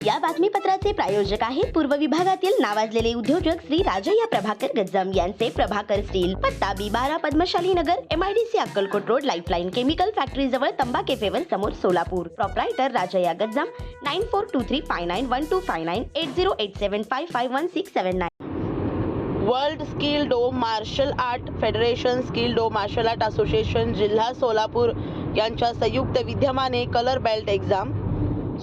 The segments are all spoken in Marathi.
या बातमीपत्राचे प्रायोजक आहेत पूर्व विभागातील नावाजलेले उद्योजक श्री राजय्या प्रभाकर गज्जम यांचे प्रभाकर स्टील पत्ता बी बारा Padmashali Nagar MIDC Akkalkot road lifeline chemical factory जवळ तंबा केफेवर समोर Solapur. Proprietor Rajayya Gajjam nine four two three five nine one two five nine eight zero eight seven five five one six seven nine world skill do martial art federation skill do martial art association जिल्हा सोलापूर यांच्या संयुक्त विद्यमाने कलर बेल्ट एक्झाम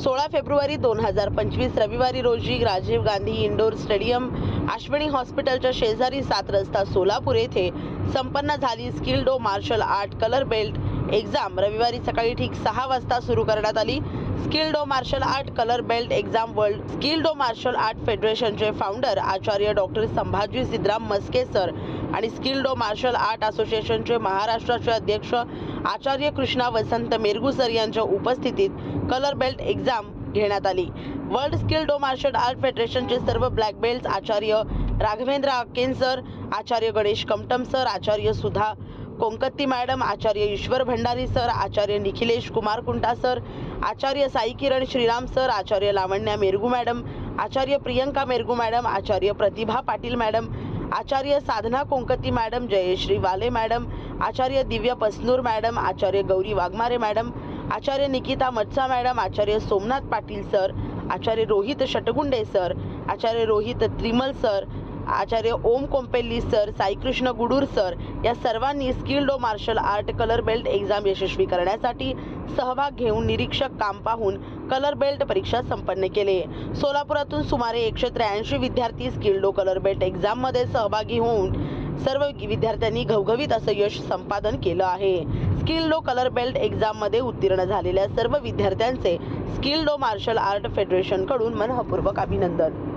सोळा फेब्रुवारी दोन हजार पंचवीस रविवारी रोजी राजीव गांधी इंडोर स्टेडियम आश्विनी हॉस्पिटलच्या शेजारी सात रस्ता सोलापूर येथे संपन्न झाली skill do martial art colour belt. Exam रविवारी सकाळी ठीक सहा वाजता सुरू करण्यात आली. Skill do martial art colour belt exam world skill do martial art फेडरेशनचे founder Acharya doctor Sambhaji Siddharam Maske sir आणि स्किल डो मार्शल आर्ट असोसिएशनचे महाराष्ट्राचे अध्यक्ष आचार्य कृष्णा वसंत मेरगुसर यांच्या उपस्थितीत कलर बेल्ट एक्झाम घेण्यात आली. World skill do martial art फेडरेशनचे सर्व ब्लॅक बेल्ट आचार्य राघवेंद्र आकेन सर आचार्य गणेश कमटम सर आचार्य सुधा कोंकत्ती मॅडम आचार्य ईश्वर भंडारी सर आचार्य निखिलेश कुमार कुंटा सर आचार्य साई किरण श्रीराम सर आचार्य लावण्या मेरगू मॅडम आचार्य प्रियंका मेरगू मॅडम आचार्य प्रतिभा पाटील मॅडम आचार्य साधना कोंकती मॅडम जयश्री वाले मॅडम आचार्य दिव्य पसनूर मॅडम आचार्य गौरी वाघमारे मॅडम आचार्य निकिता मत्सा मॅडम आचार्य सोमनाथ पाटील सर आचार्य रोहित शटगुंडे सर आचार्य रोहित त्रिमल सर आचार्य ओम कोंपेल्ली सर साईकृष्ण गुडूर सर या सर्वांनी skill do martial art colour belt exam यशस्वी करण्यासाठी सहभाग घेऊन निरीक्षक काम पाहून कलर बेल्ट परीक्षा संपन्न केले. सोलापुरातून सुमारे एकशे त्र्याऐंशी विद्यार्थी स्किल्डो कलर बेल्ट एक्झाममध्ये सहभागी होऊन सर्व विद्यार्थ्यांनी घवघवीत असं यश संपादन केलं आहे. स्किल डो कलर बेल्ट एक्झाममध्ये उत्तीर्ण झालेल्या सर्व विद्यार्थ्यांचे स्किल डो मार्शल आर्ट फेडरेशनकडून मनःपूर्वक अभिनंदन.